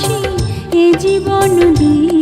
ভালোবাসি এ জীবন দিয়ে।